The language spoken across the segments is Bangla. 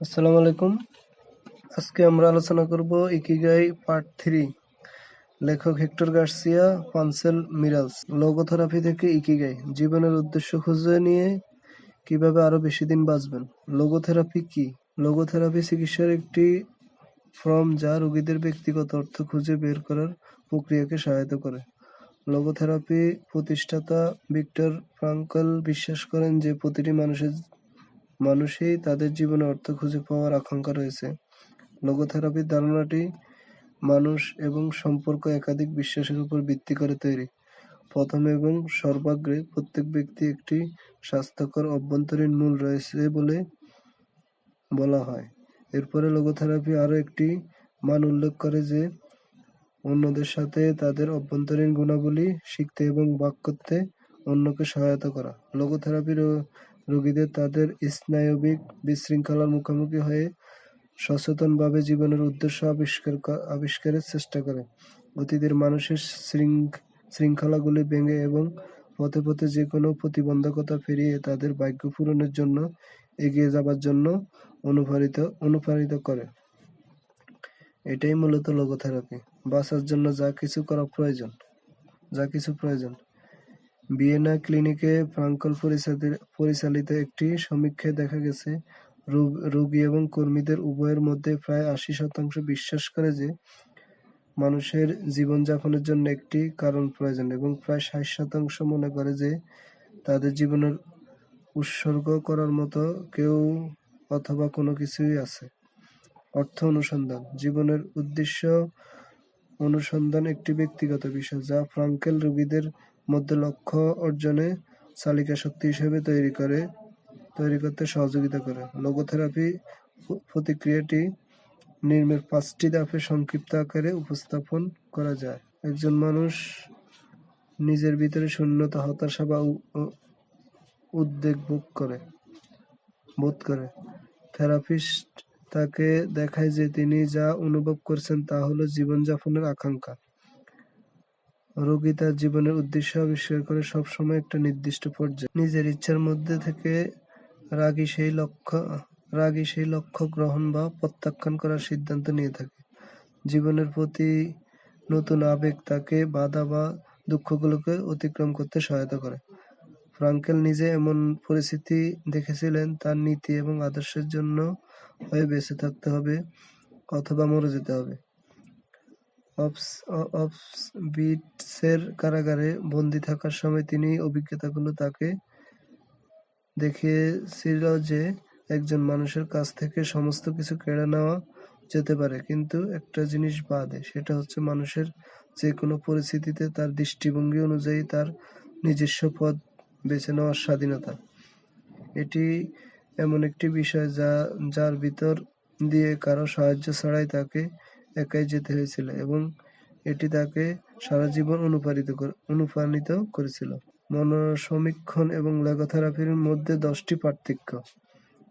আসসালামু আলাইকুম। আজকে আমরা আলোচনা করব ইকিগাই পার্ট থ্রি। লেখক হেক্টর গার্সিয়া, পানসেল মিরালস। লোগোথেরাপি থেকে ইকিগাই। জীবনের উদ্দেশ্য খুঁজে নিয়ে কীভাবে আরও বেশি দিন বাঁচবেন? লোগোথেরাপি কি? লোগোথেরাপি চিকিৎসার একটি ফর্ম যা রোগীদের ব্যক্তিগত অর্থ খুঁজে বের করার প্রক্রিয়াকে সহায়তা করে। লোগোথেরাপি প্রতিষ্ঠাতা ভিক্টর ফ্রাঙ্কল বিশ্বাস করেন যে, প্রতিটি মানুষের মানুষই তাদের জীবনে অর্থ খুঁজে পাওয়ার আকাঙ্ক্ষা রয়েছে। লোগোথেরাপির ধারণাটি মানুষ এবং সম্পর্ক একাধিক বিশ্বাসের উপর ভিত্তি করে তৈরি। প্রথম এবং সর্বাগ্রে প্রত্যেক ব্যক্তি একটি স্বাস্থ্যকর অভ্যন্তরীণ মূল রয়েছে বলে বলা হয়। এরপরে লোগোথেরাপি আরও একটি মান উল্লেখ করে যে, অন্যদের সাথে তাদের অভ্যন্তরীণ গুণাবলী শিখতে এবং বাক করতে অন্যকে সহায়তা করা। লোগোথেরাপি রোগীদের তাদের স্নায়বিক বিশৃঙ্খলার মুখোমুখি হয়ে সচেতনভাবে জীবনের উদ্দেশ্য আবিষ্কার আবিষ্কারের চেষ্টা করে। অতীতের মানুষের শৃঙ্খ- শৃঙ্খলাগুলি ভেঙে এবং পথে পথে যে কোনো প্রতিবন্ধকতা পেরিয়ে তাদের ভাগ্য পূরণের জন্য এগিয়ে যাবার জন্য অনুপ্রাণিত অনুপ্রাণিত করে। এটাই মূলত লোগোথেরাপি বাঁচার জন্য যা কিছু করা প্রয়োজন, যা কিছু প্রয়োজন। ভিয়েনা ক্লিনিকে ফ্রাঙ্কল পরিচালিত- একটি সমীক্ষায় দেখা গেছে, রোগী এবং কর্মীদের উভয়ের মধ্যে প্রায় আশি শতাংশ বিশ্বাস করে যে মানুষের জীবনযাপনের জন্য একটি কারণ প্রয়োজন এবং প্রায় ষাট শতাংশ মনে করে যে তাদের জীবনের উৎসর্গ করার মতো কেউ অথবা কোনো কিছুই আছে। অর্থ অনুসন্ধান, জীবনের উদ্দেশ্য অনুসন্ধান একটি ব্যক্তিগত বিষয় যা ফ্রাঙ্কেল রোগীদের মধ্যে লক্ষ্য অর্জনে চালিকা শক্তি হিসেবে তৈরি করে, তৈরি করতে সহযোগিতা করে। লোগোথেরাপি প্রতিক্রিয়াটি নির্মের পাঁচটি ধাপে সংক্ষিপ্ত আকারে উপস্থাপন করা যায়। একজন মানুষ নিজের ভিতরে শূন্যতা, হতাশা বা উদ্বেগ বোধ করে বোধ করে। থেরাপিস্ট তাকে দেখায় যে তিনি যা অনুভব করছেন তা হলো জীবনযাপনের আকাঙ্ক্ষা। রোগী তার জীবনের উদ্দেশ্য আবিষ্কার করে সবসময় একটা নির্দিষ্ট পর্যায়ে। নিজের ইচ্ছার মধ্যে থেকে রাগী সেই লক্ষ্য, রাগী সেই লক্ষ্য গ্রহণ বা প্রত্যাখ্যান করার সিদ্ধান্ত নিয়ে থাকে। জীবনের প্রতি নতুন আবেগ তাকে বাধা বা দুঃখগুলোকে অতিক্রম করতে সহায়তা করে। ফ্রাঙ্কেল নিজে এমন পরিস্থিতি দেখেছিলেন, তার নীতি এবং আদর্শের জন্য হয়ে বেঁচে থাকতে হবে অথবা মরে যেতে হবে। অফবিটসের কারাগারে বন্দী থাকার সময় তিনি অভিজ্ঞতাগুলো তাকে দেখিয়েছিল যে একজন মানুষের কাছ থেকে সমস্ত কিছু কেড়ে নেওয়া যেতে পারে। কিন্তু একটা জিনিস বাদে, সেটা হচ্ছে মানুষের যে কোনো পরিস্থিতিতে তার দৃষ্টিভঙ্গি অনুযায়ী তার নিজস্ব পথ বেছে নেওয়ার স্বাধীনতা। এটি এমন একটি বিষয় যা, যার ভিতর দিয়ে কারও সাহায্য ছাড়াই তাকে একাই যেতে হয়েছিল এবং এটি তাকে সারা জীবন অনুপ্রাণিত অনুপ্রাণিত করেছিল। মনসমীক্ষণ এবং লেগোথেরাপির মধ্যে দশটি পার্থক্য।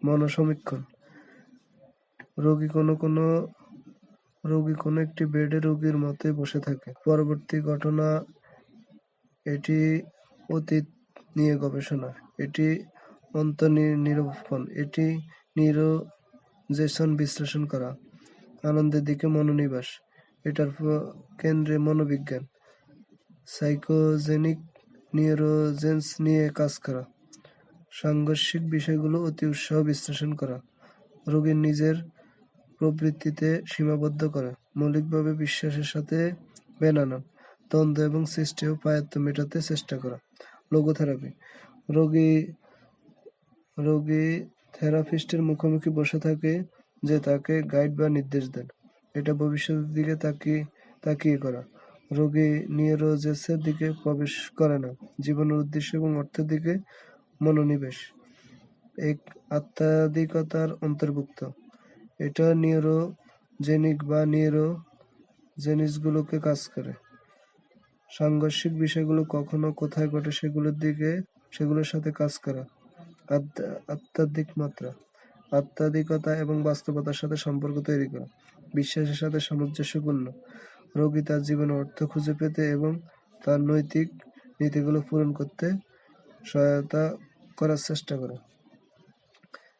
মনসমীক্ষণ। রোগী কোনো কোনো, রোগী কোনো একটি বেডে রোগীর মতে বসে থাকে। পরবর্তী ঘটনা এটি অতীত নিয়ে গবেষণা। এটি অন্তর্নিরূপণ এটি নিউরোজেশন বিশ্লেষণ করা। আনন্দের দিকে মনোনিবেশ। এটার কেন্দ্রে মনোবিজ্ঞান। সাইকোজেনিক নিউরোজেন্স নিয়ে কাজ করা। সাংঘর্ষিক বিষয়গুলো অতি উৎসাহ বিশ্লেষণ করা। রোগীর নিজের প্রবৃত্তিতে সীমাবদ্ধ করা। মৌলিকভাবে বিশ্বাসের সাথে বেনানো দ্বন্দ্ব এবং সৃষ্টি ও পায়ত্ত মেটাতে চেষ্টা করা। লোগোথেরাপি রোগী রোগী থেরাপিস্টের মুখোমুখি বসে থাকে যে তাকে গাইড বা নির্দেশ দেন। এটা ভবিষ্যতের দিকে তাকিয়ে তাকিয়ে করা। রোগী নিউরোজেসের দিকে প্রবেশ করে না। জীবনের উদ্দেশ্য এবং অর্থের দিকে মনোনিবেশ। এক আত্মাধিকতার অন্তর্ভুক্ত। এটা নিউরোজেনিক বা নিউরো জেনিসগুলোকে কাজ করে। সাংঘর্ষিক বিষয়গুলো কখনো কোথায় ঘটে সেগুলোর দিকে, সেগুলোর সাথে কাজ করা। আধ্য- আধ্যাত্মিক মাত্রা। আত্মাধিকতা এবং বাস্তবতার সাথে সম্পর্ক তৈরি করা, বিশ্বাসের সাথে সামঞ্জস্যপূর্ণ। রোগী তার জীবনে অর্থ খুঁজে পেতে এবং তার নৈতিক নীতিগুলো পূরণ করতে সহায়তা করার চেষ্টা করে।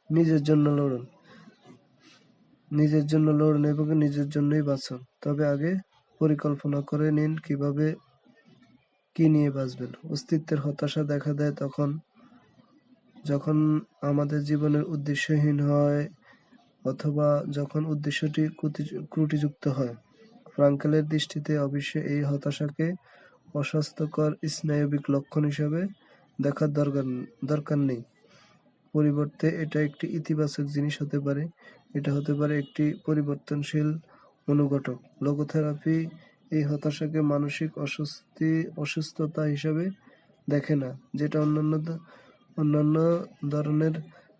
নিজের জন্য লড়ুন। নিজের জন্য লড়ুন এবং নিজের জন্যই বাঁচুন। তবে আগে পরিকল্পনা করে নিন কীভাবে, কি নিয়ে বাঁচবেন। অস্তিত্বের হতাশা দেখা দেয় তখন যখন আমাদের জীবনের উদ্দেশ্যহীন হয় অথবা যখন উদ্দেশ্যটি ত্রুটি- ত্রুটিযুক্ত হয়, ফ্রাঙ্কেলের দৃষ্টিতে অবশ্যই এই হতাশাকে অস্বাস্থ্যকর স্নায়বিক লক্ষণ হিসাবে দেখার দরকার দরকার নেই। পরিবর্তে এটা একটি ইতিবাচক জিনিস হতে পারে। এটা হতে পারে একটি পরিবর্তনশীল অনুঘটক লোগোথেরাপি এই হতাশাকে মানসিক অস্বস্তি, অসুস্থতা হিসাবে দেখে না, যেটা অন্যান্য অন্যান্য ধরনের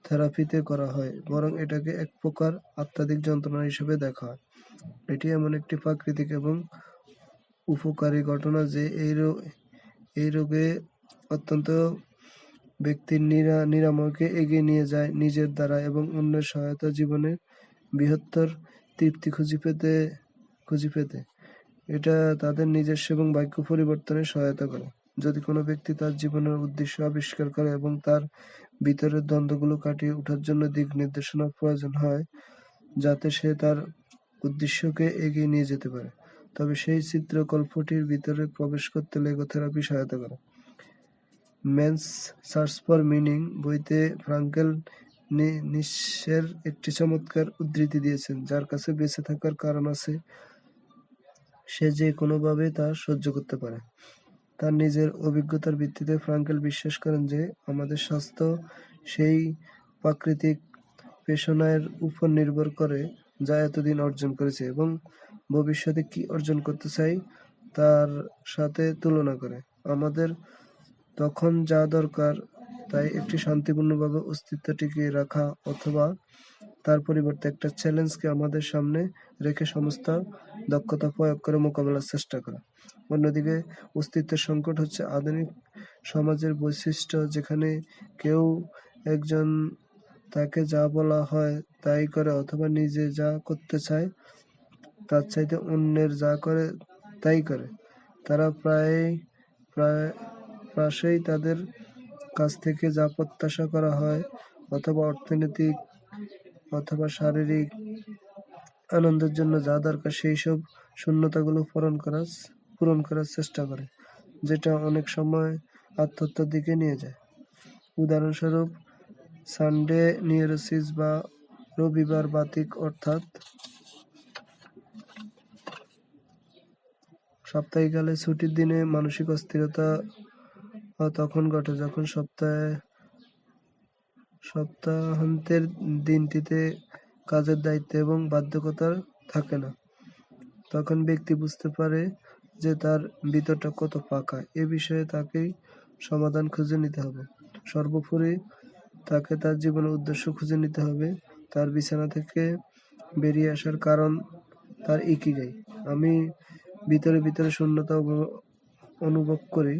থেরাপিতে করা হয়, বরং এটাকে এক প্রকার আত্মাধিক যন্ত্রণা হিসেবে দেখা হয়। এটি এমন একটি প্রাকৃতিক এবং উপকারী ঘটনা যে এই রোগ অত্যন্ত ব্যক্তির নিরা, নিরাময়কে এগিয়ে নিয়ে যায় নিজের দ্বারা এবং অন্যের সহায়তা জীবনে বৃহত্তর তৃপ্তি খুঁজে পেতে খুঁজে পেতে। এটা তাদের নিজস্ব এবং বাক্য পরিবর্তনে সহায়তা করে। যদি কোনো ব্যক্তি তার জীবনের উদ্দেশ্য আবিষ্কার করে এবং তার ভিতরের দ্বন্দ্বগুলো কাটিয়ে ওঠার জন্য দিক নির্দেশনার প্রয়োজন হয়, যাতে সে তার উদ্দেশ্যকে এগিয়ে নিয়ে যেতে পারে, তবে সেই চিত্রকল্পটির ভিতরে প্রবেশ করতে লেগোথেরাপি সহায়তা করে। ম্যানস সার্চ ফর মিনিং বইতে ফ্রাঙ্কেল নি- নিঃস্বের একটি চমৎকার উদ্ধৃতি দিয়েছেন, যার কাছে বেঁচে থাকার কারণ আছে সে যে কোনোভাবে তা সহ্য করতে পারে। তার নিজের অভিজ্ঞতার ভিত্তিতে ফ্রাঙ্কেল বিশ্বাস করেন যে, আমাদের স্বাস্থ্য সেই প্রাকৃতিক পেশনার উপর নির্ভর করে যা এতদিন অর্জন করেছে এবং ভবিষ্যতে কি অর্জন করতে চাই তার সাথে তুলনা করে। আমাদের তখন যা দরকার তাই একটি শান্তিপূর্ণভাবে অস্তিত্ব টিকিয়ে রাখা অথবা তার পরিবর্তে একটা চ্যালেঞ্জকে আমাদের সামনে রেখে সমস্ত দক্ষতা প্রয়োগ করে মোকাবেলার চেষ্টা করা। অন্যদিকে অস্তিত্বের সংকট হচ্ছে আধুনিক সমাজের বৈশিষ্ট্য। যেখানে কেউ একজন তাকে যা বলা হয় তাই করে অথবা নিজে যা করতে চায় তার চাইতে অন্যের যা করে তাই করে। তারা প্রায় প্রায়, প্রায়শই তাদের কাছ থেকে যা প্রত্যাশা করা হয় অথবা অর্থনৈতিক অথবা শারীরিক আনন্দের জন্য যা দরকার সেই সব শূন্যতাগুলো পূরণ করার পূরণ করার চেষ্টা করে, যেটা অনেক সময় আত্মহত্যার দিকে নিয়ে যায়। উদাহরণস্বরূপ, সানডে নিউরোসিস বা রবিবার বাতিক অর্থাৎ সাপ্তাহিকালে ছুটির দিনে মানসিক অস্থিরতা তখন ঘটে, যখন সপ্তাহে, সপ্তাহান্তের দিনটিতে কাজের দায়িত্ব এবং বাধ্যকতা থাকে না। তখন ব্যক্তি বুঝতে পারে যে তার ভিতরটা কত পাকা, এ বিষয়ে তাকেই সমাধান খুঁজে নিতে হবে। সর্বোপরি তাকে তার জীবনের উদ্দেশ্য খুঁজে নিতে হবে, তার বিছানা থেকে বেরিয়ে আসার কারণ তার ইকিগাই। আমি ভিতরে ভিতরে শূন্যতা অনুভব করি।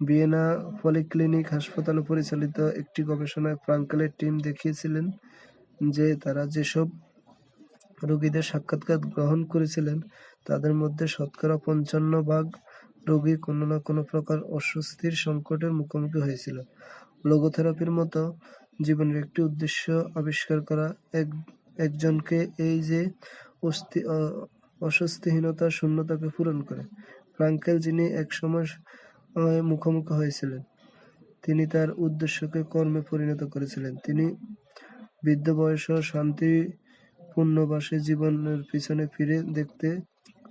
ভিয়েনা পলিক্লিনিক হাসপাতালে পরিচালিত একটি গবেষণায় ফ্রাঙ্কেলের টিম দেখিয়েছিলেন যে তারা যেসব রোগীদের সাক্ষাৎকার গ্রহণ করেছিলেন তাদের মধ্যে শতকরা পঞ্চান্ন ভাগ রোগী কোনো না কোনো প্রকার অস্বস্তির সংকটের মুখোমুখি হয়েছিল। লোগোথেরাপির মতো জীবনের একটি উদ্দেশ্য আবিষ্কার করা এক, একজনকে এই যে অস্থি, অ- অস্বস্তিহীনতার শূন্যতাকে পূরণ করে, ফ্রাঙ্কেল যিনি একসময় মুখোমুখি হয়েছিলেন, তিনি তার উদ্দেশ্যকে কর্মে পরিণত করেছিলেন। তিনি বৃদ্ধ বয়সেও শান্তিপূর্ণবাসে জীবনের পিছনে ফিরে দেখতে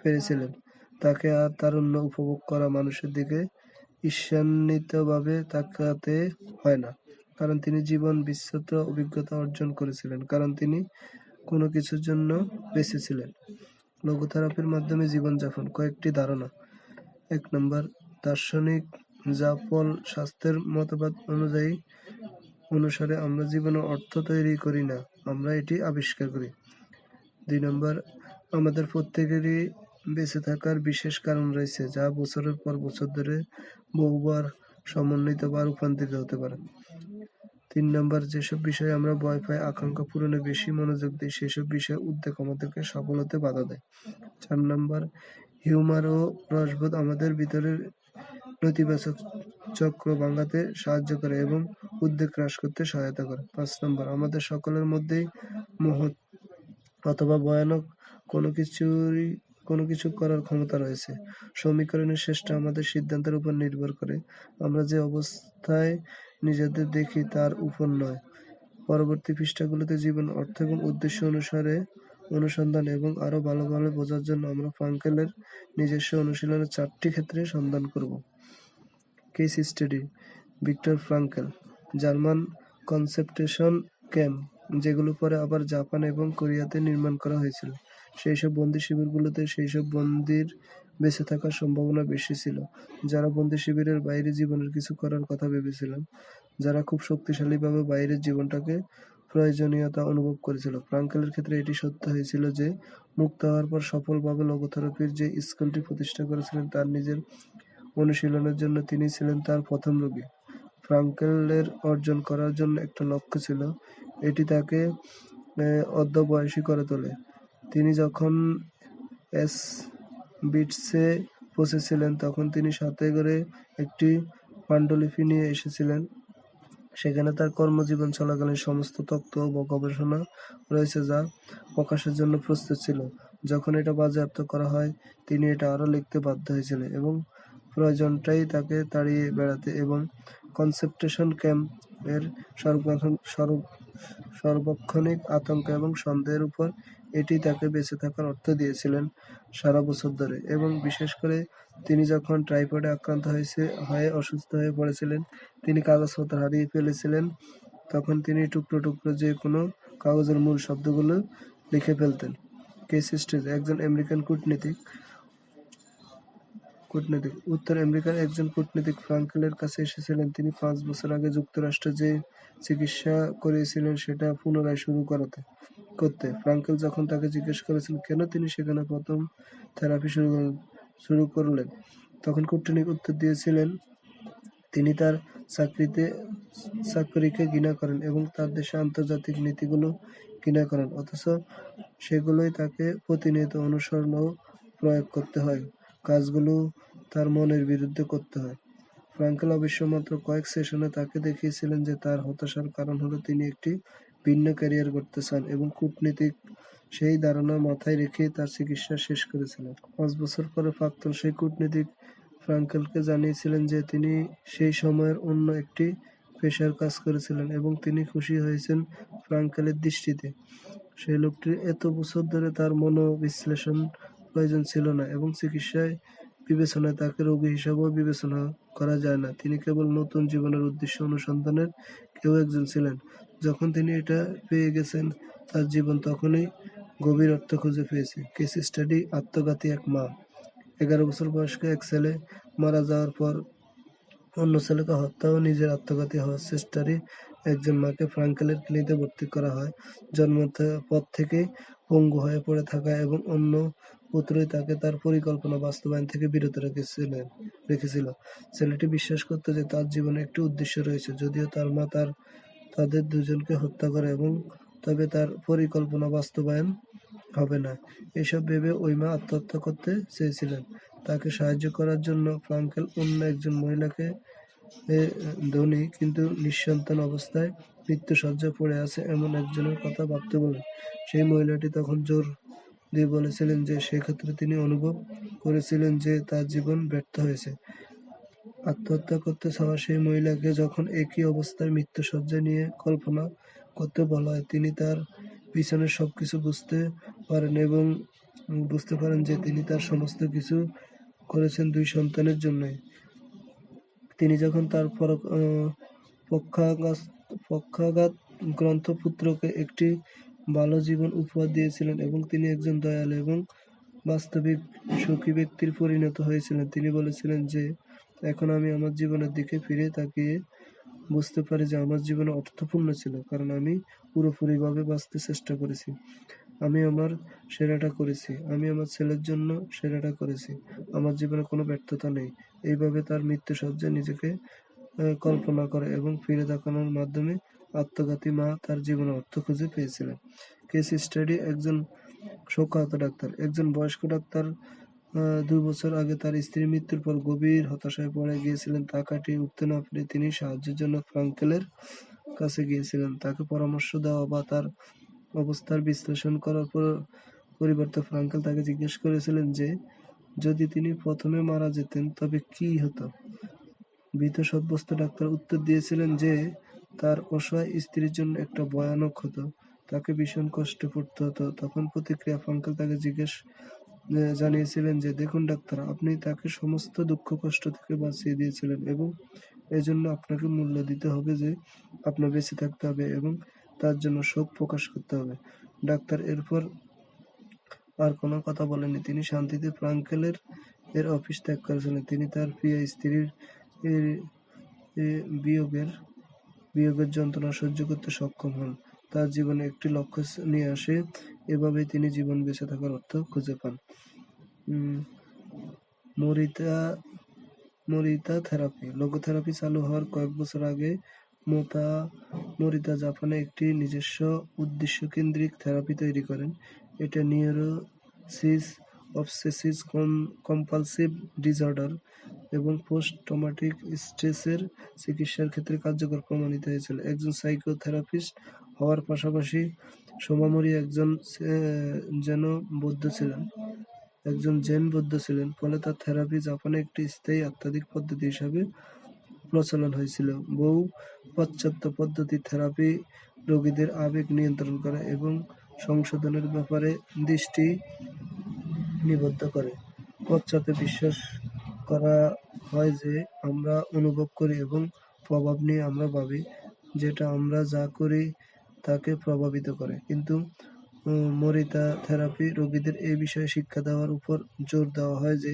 পেরেছিলেন। তাকে আর তারুণ্য উপভোগ করা মানুষের দিকে ঈর্ষান্বিতভাবে তাকাতে হয় না। কারণ তিনি জীবন বিস্তৃত অভিজ্ঞতা অর্জন করেছিলেন, কারণ তিনি কোনো কিছুর জন্য বেঁচে ছিলেন। লোগোথেরাপির মাধ্যমে জীবনযাপন। কয়েকটি ধারণা। এক নম্বর, দার্শনিক জাপল স্বাস্থ্যের মতবাদ অনুযায়ী অনুসারে, আমরা জীবনে অর্থ তৈরি করি না, আমরা এটি আবিষ্কার করি। দুই নম্বর, আমাদের প্রত্যেকেরই বেঁচে থাকার বিশেষ কারণ রয়েছে, যা বছরের পর বছর ধরে বহুবার সমন্বিত বা রূপান্তরিত হতে পারে। তিন নম্বর, যেসব বিষয়ে আমরা ভয় পাই, আকাঙ্ক্ষা পূরণে বেশি মনোযোগ দিই সেসব বিষয়ে উদ্বেগ আমাদেরকে সফল হতে বাধা দেয়। চার নম্বর, হিউমার ও রসবোধ আমাদের ভিতরের নেতিবাচক চক্র ভাঙাতে সাহায্য করে এবং উদ্বেগ হ্রাস করতে সহায়তা করে। পাঁচ নম্বর, আমাদের সকলের মধ্যেই মহৎ অথবা ভয়ানক কোনো কিছুরই কোনো কিছু করার ক্ষমতা রয়েছে। সমীকরণের শেষটা আমাদের সিদ্ধান্তের উপর নির্ভর করে। আমরা যে অবস্থায় নিজেদের দেখি তার উপর নয়। পরবর্তী পৃষ্ঠাগুলোতে জীবন, অর্থ এবং উদ্দেশ্য অনুসারে অনুসন্ধান এবং আরও ভালোভাবে বোঝার জন্য আমরা ফ্রাঙ্কেলের নিজস্ব অনুশীলনের চারটি ক্ষেত্রে সন্ধান করব। Case study, Viktor Frankl, German concentration camp যেগুলো পরে আবার জাপান এবং কোরিয়াতে নির্মাণ করা হয়েছিল। সেই সব বন্দি শিবিরগুলোতে সেই সব বন্দির বেঁচে থাকার সম্ভাবনা বেশি ছিল। যারা বন্দি শিবিরের বাইরে জীবনের কিছু করার কথা ভেবেছিলেন, যারা খুব শক্তিশালীভাবে বাইরের জীবনটাকে প্রয়োজনীয়তা অনুভব করেছিল। ফ্রাঙ্কেলের ক্ষেত্রে এটি সত্য হয়েছিল যে, মুক্ত হওয়ার পর সফলভাবে লোগোথেরাপির যে স্কুলটি প্রতিষ্ঠা করেছিলেন, তার নিজের অনুশীলনের জন্য তিনি ছিলেন তার প্রথম রোগী। ফ্রাঙ্কেলের অর্জন করার জন্য একটা লক্ষ্য ছিল, এটি তাকে অর্ধবয়সী করে তোলে। তিনি যখন এস বিটসে পৌঁছেছিলেন তখন তিনি সাথে করে একটি পাণ্ডুলিপি নিয়ে এসেছিলেন। সেখানে তার কর্মজীবন চলাকালীন সমস্ত তত্ত্ব ও গবেষণা রয়েছে যা প্রকাশের জন্য প্রস্তুত ছিল। যখন এটা বাজেয়াপ্ত করা হয়, তিনি এটা আরও লিখতে বাধ্য হয়েছিলেন এবং প্রয়োজনটাই তাকে তাড়িয়ে বেড়াতে এবং কনসেপ্টেশন ক্যাম্প এর সর্বক্ষণ সর্ব, সর্বক্ষণিক আতঙ্ক এবং সন্দেহের উপর এটি তাকে বেঁচে থাকার অর্থ দিয়েছিলেন সারা বছর ধরে এবং বিশেষ করে তিনি যখন ট্রাইপডে আক্রান্ত হয়েছে, হয়ে অসুস্থ হয়ে পড়েছিলেন, তিনি কাগজপত্র হারিয়ে ফেলেছিলেন, তখন তিনি টুকরো টুকরো যে কোনো কাগজের মূল শব্দগুলো লিখে ফেলতেন। কেস স্টেজ একজন আমেরিকান কূটনীতিক কূটনীতিক, উত্তর আমেরিকার একজন কূটনীতিক ফ্রাঙ্কেলের কাছে এসেছিলেন। তিনি পাঁচ বছর আগে যুক্তরাষ্ট্রে যে চিকিৎসা করিয়েছিলেন, সেটা পুনরায় শুরু করাতে। করতে। ফ্রাঙ্কেল যখন তাকে জিজ্ঞেস করেছিলেন কেন তিনি সেখানে প্রথম থেরাপি শুরু শুরু করলেন? তখন কূটনীতিক উত্তর দিয়েছিলেন, তিনি তার চাকরিতে, চাকরিকে ঘৃণা করেন এবং তার দেশে আন্তর্জাতিক নীতিগুলো ঘৃণা করেন। অথচ সেগুলোই তাকে প্রতিনিয়ত অনুসরণ ও প্রয়োগ করতে হয়। কাজগুলো তার মনের বিরুদ্ধে করতে হয়। ফ্রাঙ্কেল অবশ্য মাত্র কয়েক সেশনে তাকে দেখিয়েছিলেন যে তার হতাশার কারণ হলো তিনি একটি ভিন্ন ক্যারিয়ার করতে চান এবং কূটনীতিক সেই ধারণা মাথায় রেখে তার চিকিৎসা শেষ করেছিলেন। পাঁচ বছর পরে প্রাক্তন সেই কূটনীতিক ফ্রাঙ্কেলকে জানিয়েছিলেন যে তিনি সেই সময়ের অন্য একটি পেশার কাজ করেছিলেন এবং তিনি খুশি হয়েছেন ফ্রাঙ্কেলের দৃষ্টিতে। সেই লোকটির এত বছর ধরে তার মনোবিশ্লেষণ প্রয়োজন ছিল না এবং চিকিৎসায় বিবেচনায় তাকে রোগী হিসাবেও বিবেচনা করা যায় না। তিনি কেবল নতুন জীবনের উদ্দেশ্য অনুসন্ধানের কেউ একজন ছিলেন। যখন তিনি এটা পেয়ে গেছেন, তার জীবন তখনই গভীর অর্থ খুঁজে পেয়েছে। কেস স্টাডি, আত্মঘাতী এক মা। এগারো বছর বয়স্ক এক ছেলে মারা যাওয়ার পর অন্য ছেলেকে হত্যা ও নিজের আত্মঘাতী হওয়ার চেষ্টারই একজন মাকে ফ্রাঙ্কেলের ক্লিনিকে ভর্তি করা হয়। জন্মের থে- পর থেকেই পঙ্গু হয়ে পড়ে থাকা এবং অন্য পুত্রই তাকে তার পরিকল্পনা বাস্তবায়ন থেকে বিরত রেখেছিলেন রেখেছিল। ছেলেটি বিশ্বাস করত যে তার জীবনে একটি উদ্দেশ্য রয়েছে, যদিও তার মা তার তাদের দুজনকে হত্যা করে এবং তবে তার পরিকল্পনা বাস্তবায়ন হবে না। এসব ভেবে ওই মা আত্মহত্যা করতে চেয়েছিলেন। তাকে সাহায্য করার জন্য ফ্রাঙ্কেল অন্য একজন মহিলাকে ধনী কিন্তু নিঃসন্তান অবস্থায় মৃত্যুসজ্জা পড়ে আছে এমন একজনের কথা ভাবতে বলেন সেই মহিলাটি তখন জোর দিয়ে বলেছিলেন যে, সেক্ষেত্রে তিনি অনুভব করেছিলেন যে, তার জীবন ব্যর্থ হয়েছে। আত্মহত্যা করতে চাওয়া সেই মহিলাকে যখন একই অবস্থায় মৃত্যুসজ্জা নিয়ে কল্পনা করতে বলা হয়, তিনি তার পিছনের সবকিছু বুঝতে পারেন এবং বুঝতে পারেন যে তিনি তার সমস্ত কিছু করেছেন দুই সন্তানের জন্যই। তিনি যখন তার পক্ষাঘাত পক্ষাঘাত গ্রন্থপুত্রকে একটি ভালো জীবন উপহার দিয়েছিলেন এবং তিনি একজন দয়ালু এবং বাস্তবিক সুখী ব্যক্তির পরিণত হয়েছিলেন, তিনি বলেছিলেন যে এখন আমি আমার জীবনের দিকে ফিরে তাকিয়ে বুঝতে পারি যে আমার জীবন অর্থপূর্ণ ছিল, কারণ আমি পুরোপুরিভাবে বাঁচতে চেষ্টা করেছি। আমি আমার সেরাটা করেছি, আমি আমার ছেলের জন্য সেরাটা করেছি, আমার জীবনে কোনো ব্যর্থতা নেই। এইভাবে তার মৃত্যু সজ্জায় নিজেকে কল্পনা করে এবং ফিরে তাকানোর মাধ্যমে আত্মঘাতী মা তার জীবনে অর্থ খুঁজে পেয়েছিলেন। কেস স্টাডি একজন শোকাহত ডাক্তার, একজন বয়স্ক ডাক্তার দুই বছর আগে তার স্ত্রীর মৃত্যুর পর গভীর হতাশায় পড়ে গিয়েছিলেন। তা কাটিয়ে উঠতে না পেরে তিনি সাহায্যের জন্য ফ্রাঙ্কেলের কাছে গিয়েছিলেন। তাকে পরামর্শ দেওয়া বা তার অবস্থার বিশ্লেষণ করার পর পরিবর্তে ফ্রাঙ্কেল তাকে জিজ্ঞেস করেছিলেন যে, যদি তিনি প্রথমে মারা যেতেন, তবে কি হতো? ভীত সাব্যস্ত ডাক্তার উত্তর দিয়েছিলেন যে, তার অসহায় স্ত্রীর জন্য একটা ভয়ানক হতো। তাকে ভীষণ কষ্ট পড়তে হতো। তখন প্রতিক্রিয়া ফ্রাঙ্কেল তাকে জিজ্ঞেস জানিয়েছিলেন যে, দেখুন ডাক্তার, আপনি তাকে সমস্ত দুঃখ, কষ্ট থেকে বাঁচিয়ে দিয়েছিলেন এবং এজন্য আপনাকে মূল্য দিতে হবে যে আপনার বেঁচে থাকতে হবে এবং তার জন্য শোক প্রকাশ করতে হবে। ডাক্তার এরপর আর কোনো কথা বলেননি। তিনি শান্তিতে ফ্রাঙ্কেলের এর অফিস ত্যাগ করেছিলেন। তিনি তার প্রিয় স্ত্রীর বিয়োগের বিয়োগের যন্ত্রণা সহ্য করতে সক্ষম হন। তার জীবনে একটি লক্ষ্য নিয়ে আসে এভাবেই তিনি জীবন বেঁচে থাকার অর্থ খুঁজে পান। মরিতা মরিতা থেরাপি। লোগোথেরাপি চালু হওয়ার কয়েক বছর আগে মোতা, মরিতা জাপানে একটি নিজস্ব উদ্দেশ্য কেন্দ্রিক থেরাপি তৈরি করেন। এটা নিউরোসিস অবসেসিভ কম্পালসিভ ডিসঅর্ডার এবং পোস্ট ট্রমাটিক স্ট্রেসের চিকিৎসার ক্ষেত্রে কার্যকর প্রমাণিত হয়েছিল। একজন সাইকোথেরাপিস্ট হওয়ার পাশাপাশি সোমামরি একজন যেন বৌদ্ধ ছিলেন, একজন জেন বৌদ্ধ ছিলেন, ফলে তার থেরাপি জাপানে একটি স্থায়ী আধ্যাত্মিক পদ্ধতি হিসাবে প্রচলন হয়েছিল। বহু পাশ্চাত্য পদ্ধতি থেরাপি রোগীদের আবেগ নিয়ন্ত্রণ করে এবং সংশোধনের ব্যাপারে দৃষ্টি নিবদ্ধ করে। পশ্চাতে বিশ্বাস করা হয় যে আমরা অনুভব করি এবং প্রভাব নিয়ে আমরা ভাবি, যেটা আমরা যা করি তাকে প্রভাবিত করে। কিন্তু মরিতা থেরাপি রোগীদের এই বিষয়ে শিক্ষা দেওয়ার উপর জোর দেওয়া হয় যে,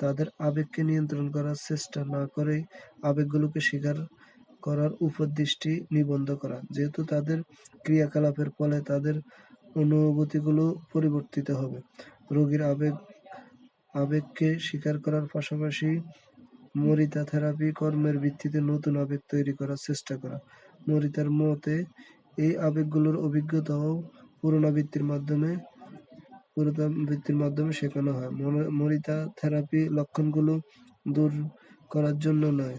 তাদের আবেগকে নিয়ন্ত্রণ করার চেষ্টা না করে আবেগগুলোকে স্বীকার করার উপর দৃষ্টি নিবন্ধ করা। যেহেতু তাদের ক্রিয়াকলাপের ফলে তাদের অনুভূতিগুলো পরিবর্তিত হবে। রোগীর আবেগ, আবেগকে স্বীকার করার পাশাপাশি মরিতা থেরাপি কর্মের ভিত্তিতে নতুন আবেগ তৈরি করার চেষ্টা করা। মরিতার মতে এই আবেগগুলোর অভিজ্ঞতাও পুনরাবৃত্তির মাধ্যমে পুনরাবৃত্তির মাধ্যমে শেখানো হয়। মরিতা থেরাপি লক্ষণগুলো দূর করার জন্য নয়।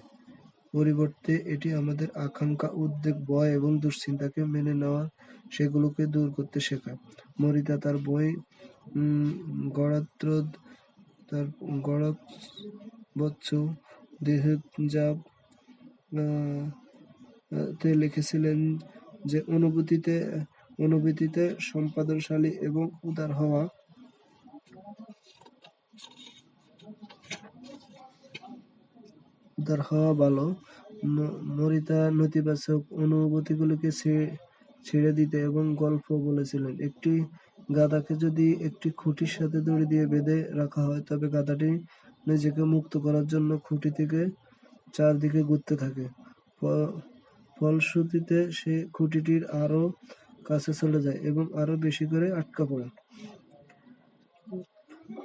পরিবর্তে এটি আমাদের আকাঙ্ক্ষা উদ্বেগ ভয় এবং দুশ্চিন্তাকে মেনে নেওয়া সেগুলোকে দূর করতে শেখায়। মরিতা তার বই উম, গড়াত্রদ তার গড়ত বচ্চ দেহজাব তে লিখেছিলেন যে অনুভূতিতে অনুভূতিতে সম্পাদনশালী এবং উদার হওয়া। উদার হওয়া ভালো। মরিতা নেতিবাচক অনুভূতিগুলোকে ছেড়ে দিতে এবং গল্প বলেছিলেন। একটি গাধাকে যদি একটি খুঁটির সাথে দড়ি দিয়ে বেঁধে রাখা হয়, তবে গাধাটি নিজেকে মুক্ত করার জন্য খুঁটি থেকে চারদিকে ঘুরতে থাকে। ফলশ্রুতিতে সে খুঁটিটির আরও কাছে চলে যায় এবং আরও বেশি করে আটকা পড়ে।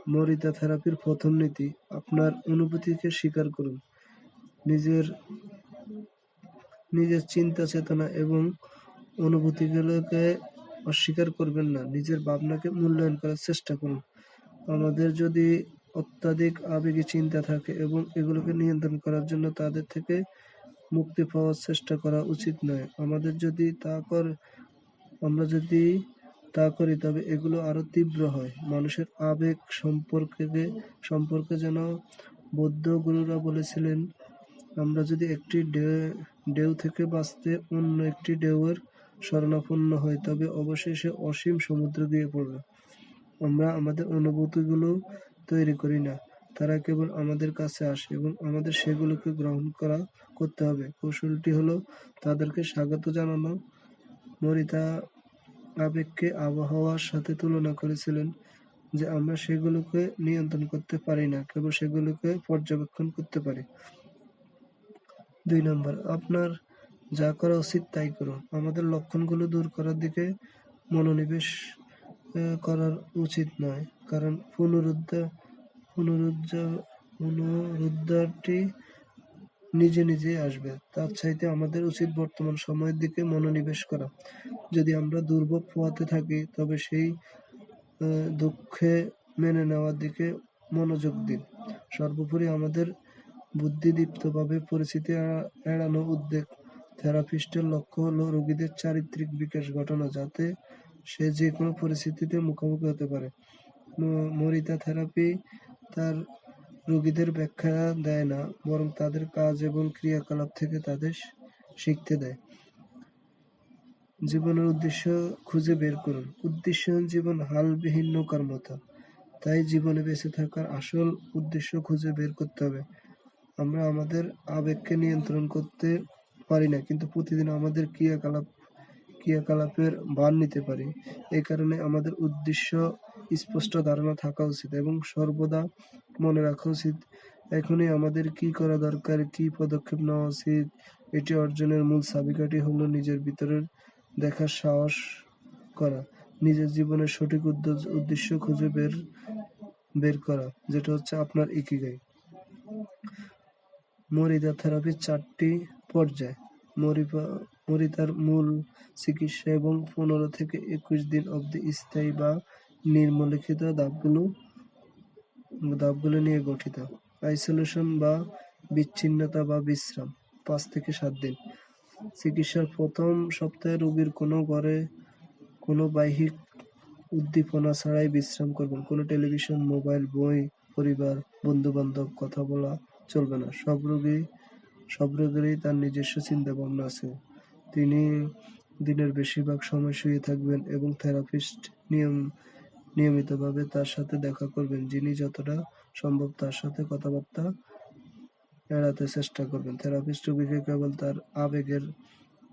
মরিতা থেরাপির প্রথম নীতি, আপনার অনুভূতিকে স্বীকার করুন। নিজের নিজের চিন্তা, চেতনা এবং অনুভূতিগুলোকে অস্বীকার করবেন না। নিজের ভাবনাকে মূল্যায়ন করার চেষ্টা করুন। আমাদের যদি অত্যাধিক আবেগী চিন্তা থাকে এবং এগুলোকে নিয়ন্ত্রণ করার জন্য তাদের থেকে মুক্তি পাওয়ার চেষ্টা করা উচিত নয়। আমাদের যদি তা কর, আমরা যদি তা করি, তবে এগুলো আরও তীব্র হয়। মানুষের আবেগ সম্পর্কে সম্পর্কে যেন বৌদ্ধ গুরুরা বলেছিলেন, আমরা যদি একটি ঢেউ থেকে বাঁচতে অন্য একটি ঢেউয়ের শরণাপন্ন হয় তবে অবশেষে অসীম সমুদ্র দিয়ে পড়বে। আমরা আমাদের অনুভূতিগুলো তৈরি করি না। তারা কেবল আমাদের কাছে আসে এবং আমাদের সেগুলোকে গ্রহণ করা, করতে হবে। কৌশলটি হলো তাদেরকে স্বাগত জানানো। মরিতা আবেগকে আবহাওয়ার সাথে তুলনা করেছিলেন যে আমরা সেগুলোকে নিয়ন্ত্রণ করতে পারি না, কেবল সেগুলোকে পর্যবেক্ষণ করতে পারি। দুই নম্বর, আপনার যা করা উচিত তাই করুন। আমাদের লক্ষণগুলো দূর করার দিকে মনোনিবেশ করার উচিত নয়, কারণ পুনরুদ্ধার পুনরুদ্ধারটি নিজে নিজেই আসবে। তার চাইতে আমাদের উচিত বর্তমান সময়ের দিকে মনোনিবেশ করা। যদি আমরা দুর্ভোগ পোয়াতে থাকি, তবে সেই দুঃখে মেনে নেওয়ার দিকে মনোযোগ দিন। সর্বোপরি আমাদের বুদ্ধিদীপ্তভাবে পরিস্থিতি এড়ানো উদ্বেগ। থেরাপিস্টের লক্ষ্য হলো রোগীদের চারিত্রিক বিকাশ ঘটানো, যাতে সে যে কোনো পরিস্থিতিতে মুখোমুখি হতে পারে। মরিতা থেরাপি তার রোগীদের ব্যাখ্যা দেয় না, বরং তাদের কাজ এবং ক্রিয়াকলাপ থেকে তাদের শিখতে দেয়। জীবনের উদ্দেশ্য খুঁজে বের করুন। উদ্দেশ্যহীন জীবন, হালবিহীন নৌকার মতো। তাই জীবনে বেঁচে থাকার আসল উদ্দেশ্য খুঁজে বের করতে হবে। আমরা আমাদের আবেগকে নিয়ন্ত্রণ করতে পারি না, কিন্তু প্রতিদিন আমাদের ক্রিয়াকলাপ, ক্রিয়াকলাপের ভার নিতে পারি। এই কারণে আমাদের উদ্দেশ্য স্পষ্ট ধারণা থাকা উচিত এবং সর্বদা মনে রাখা উচিত, এখনই আমাদের কি করা দরকার, কি পদক্ষেপ নেওয়া উচিত, এটি অর্জনের মূল চাবিকাঠি হলো নিজের ভিতরের দেখার সাহস করা, নিজের জীবনের সঠিক উদ্দেশ্য খুঁজে বের বের করা, যেটা হচ্ছে আপনার ইকিগাই। মরিদা থেরাপির চারটি পর্যায় মরিদার মূল চিকিৎসা এবং পনেরো থেকে একুশ দিন অবধি স্থায়ী বা নিম্নলিখিত ধাপগুলো ধাপগুলো নিয়ে গঠিত। আইসোলেশন বা বিচ্ছিন্নতা বা বিশ্রাম, পাঁচ থেকে সাত দিন। চিকিৎসার প্রথম সপ্তাহে রোগীর কোনো ঘরে কোনো বাহ্যিক উদ্দীপনা ছাড়াই বিশ্রাম করবেন। কোনো টেলিভিশন, মোবাইল, বই, পরিবার বন্ধু বান্ধব কথা বলা চলবে না। সব রোগী, সব রোগেরই তার নিজস্ব চিন্তা ভাবনা আছে। তিনি দিনের বেশিরভাগ সময় শুয়ে থাকবেন এবং থেরাপিস্ট নিয়ম নিয়মিতভাবে তার সাথে দেখা করবেন। যিনি যতটা সম্ভব তার সাথে কথাবার্তা এড়াতে চেষ্টা করবেন। থেরাপিস্ট রোগীকে কেবল তার আবেগের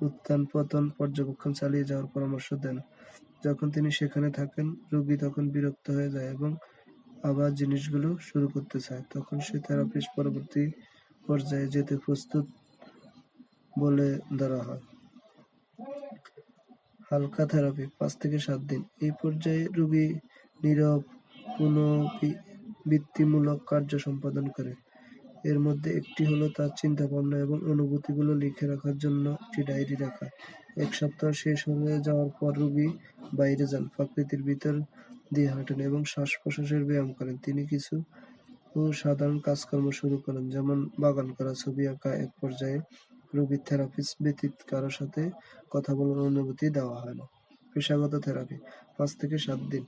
উত্থান পতন পর্যবেক্ষণ চালিয়ে যাওয়ার পরামর্শ দেন। যখন তিনি সেখানে থাকেন, রোগী তখন বিরক্ত হয়ে যায় এবং আবার জিনিসগুলো শুরু করতে চায়। তখন সে থেরাপিস্ট পরবর্তী পর্যায়ে যেতে প্রস্তুত বলে ধরা হয়। হালকা থেরাপি, পাঁচ থেকে সাত দিন। এই পর্যায়ে রোগী নীরব পুনরাবৃত্তিমূলক কার্য সম্পাদন করে। এর মধ্যে একটি হলো তার চিন্তা ভাবনা এবং অনুভূতিগুলো লিখে রাখার জন্য একটি ডায়েরি রাখা এক সপ্তাহ শেষ হয়ে যাওয়ার পর রোগী বাইরে যান, প্রকৃতির ভিতর দিয়ে হাঁটেন এবং শ্বাস প্রশ্বাসের ব্যায়াম করেন। তিনি কিছু সাধারণ কাজকর্ম শুরু করেন, যেমন বাগান করা, ছবি আঁকা, এক পর্যায়ে রোগীর থেরাপিস্ট ব্যতীত কারোর সাথে কথা বলার অনুমতি দেওয়া হয় না। পেশাগত থেরাপি, পাঁচ থেকে সাত দিন।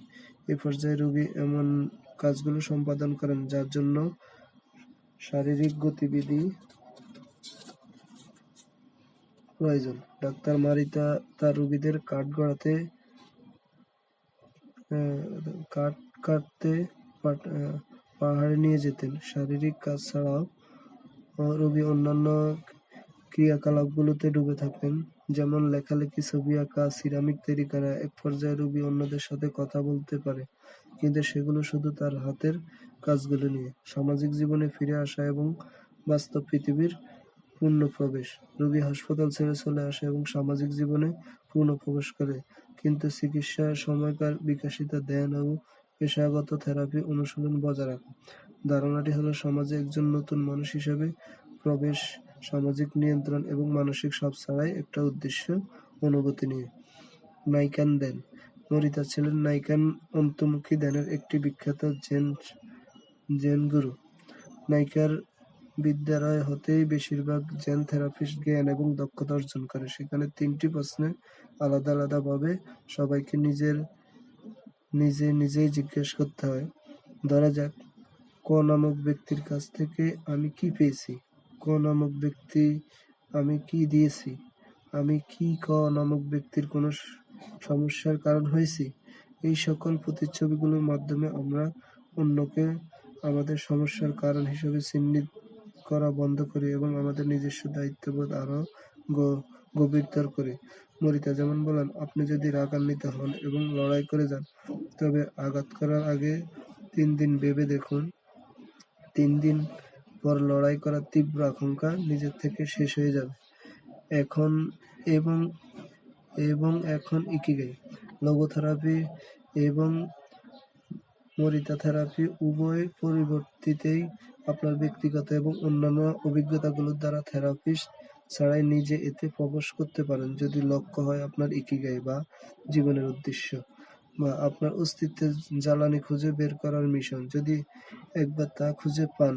এই পর্যায়ে রোগী এমন কাজগুলো সম্পাদন করেন, যার জন্য শারীরিক গতিবিধি প্রয়োজন। ডাক্তার মারিতা তার রোগীদের কাঠ গড়াতে কাঠ কাটতে পাহাড়ে নিয়ে যেতেন। শারীরিক কাজ ছাড়াও রোগী অন্যান্য ক্রিয়াকলাপগুলোতে ডুবে থাকেন যেমন লেখালেখি, ছবি আঁকা, সিরামিক তৈরি করা, এক পর্যায়ে রোগী অন্যদের সাথে কথা বলতে পারে। কিন্তু সেগুলো শুধু তার হাতের কাজগুলো নিয়ে। সামাজিক জীবনে ফিরে আসা এবং বাস্তব পৃথিবীর পূর্ণ প্রবেশ। রোগী হাসপাতাল ছেড়ে চলে আসে এবং সামাজিক জীবনে পূর্ণ প্রবেশ করে। কিন্তু চিকিৎসার সময়কার বিকাশিত ধ্যান ও পেশাগত থেরাপি অনুশীলন বজায় রাখা। ধারণাটি হলো, সমাজে একজন নতুন মানুষ হিসেবে প্রবেশ সামাজিক নিয়ন্ত্রণ এবং মানসিক সব ছাড়াই একটা উদ্দেশ্য অনুভূতি নিয়ে। নাইকান দেন। মরিতা ছিলেন নাইকান অন্তর্মুখী ধ্যানের একটি বিখ্যাত জেন জেন গুরু। নাইকার বিদ্যালয় হতেই বেশিরভাগ জেন থেরাপিস্ট জ্ঞান এবং দক্ষতা অর্জন করে। সেখানে তিনটি প্রশ্নে আলাদা আলাদা ভাবে সবাইকে নিজের, নিজে নিজেই জিজ্ঞেস করতে হয়। ধরা যাক, ক নামক ব্যক্তির কাছ থেকে আমি কি পেয়েছি? নামক ব্যক্তি আমি কি দিয়েছি? আমি কি ক নামক ব্যক্তির কোনো সমস্যার কারণ হয়েছি? এই সকল প্রতিচ্ছবিগুলোর মাধ্যমে আমরা অন্যকে আমাদের সমস্যার কারণ হিসেবে চিহ্নিত করা বন্ধ করি এবং আমাদের নিজস্ব দায়িত্ববোধ আরও গ- গভীরতর করি। মরিতা, যেমন বলেন আপনি যদি রাগান্বিত হন এবং লড়াই করে যান, তবে আঘাত করার আগে তিন দিন ভেবে দেখুন। তিন দিন পর লড়াই করার তীব্র আকাঙ্ক্ষা নিজের থেকে শেষ হয়ে যাবে। এখন এবং এবং এখন ইকিগাই লোগোথেরাপি এবং মরিতা থেরাপি উভয় পরিবর্তিতেই আপনার ব্যক্তিগত এবং অন্যান্য অভিজ্ঞতাগুলোর দ্বারা থেরাপিস্ট ছাড়াই নিজে এতে প্রবেশ করতে পারেন যদি লক্ষ্য হয় আপনার ইকিগাই বা জীবনের উদ্দেশ্য বা আপনার অস্তিত্বের জ্বালানি খুঁজে বের করার মিশন। যদি একবার তা খুঁজে পান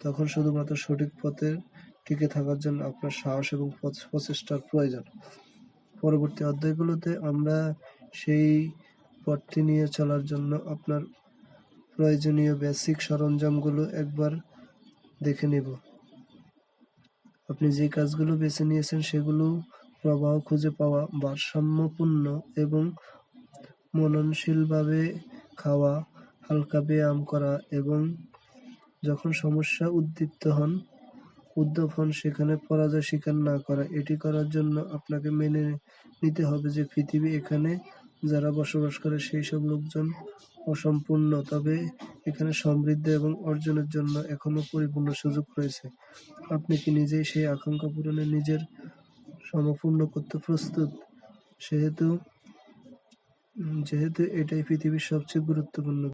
তখন শুধুমাত্র সঠিক পথে টিকে থাকার জন্য আপনার সাহস এবং প্রচেষ্টার প্রয়োজন। পরবর্তী অধ্যায়গুলোতে আমরা সেই পথটি নিয়ে চলার জন্য আপনার প্রয়োজনীয় বেসিক সরঞ্জামগুলো একবার দেখে নেব। আপনি যে কাজগুলো বেছে নিয়েছেন সেগুলো প্রবাহ খুঁজে পাওয়া ভারসাম্যপূর্ণ এবং মননশীলভাবে খাওয়া, হালকা ব্যায়াম করা এবং যখন সমস্যা উদ্দীপ্ত হন সেখানে পরাজয় স্বীকার না করা, এটি করার জন্য আপনাকে মেনে নিতে হবে যে পৃথিবী এখানে যারা বসবাস করে সেই সব লোকজন অসম্পূর্ণ। তবে এখানে সমৃদ্ধ এবং অর্জনের জন্য এখনও পরিপূর্ণ সুযোগ রয়েছে। আপনি কি নিজেই সেই আকাঙ্ক্ষা পূরণে নিজের সমপূর্ণ করতে প্রস্তুত? সেহেতু যেহেতু এটাই পৃথিবীর সবচেয়ে গুরুত্বপূর্ণ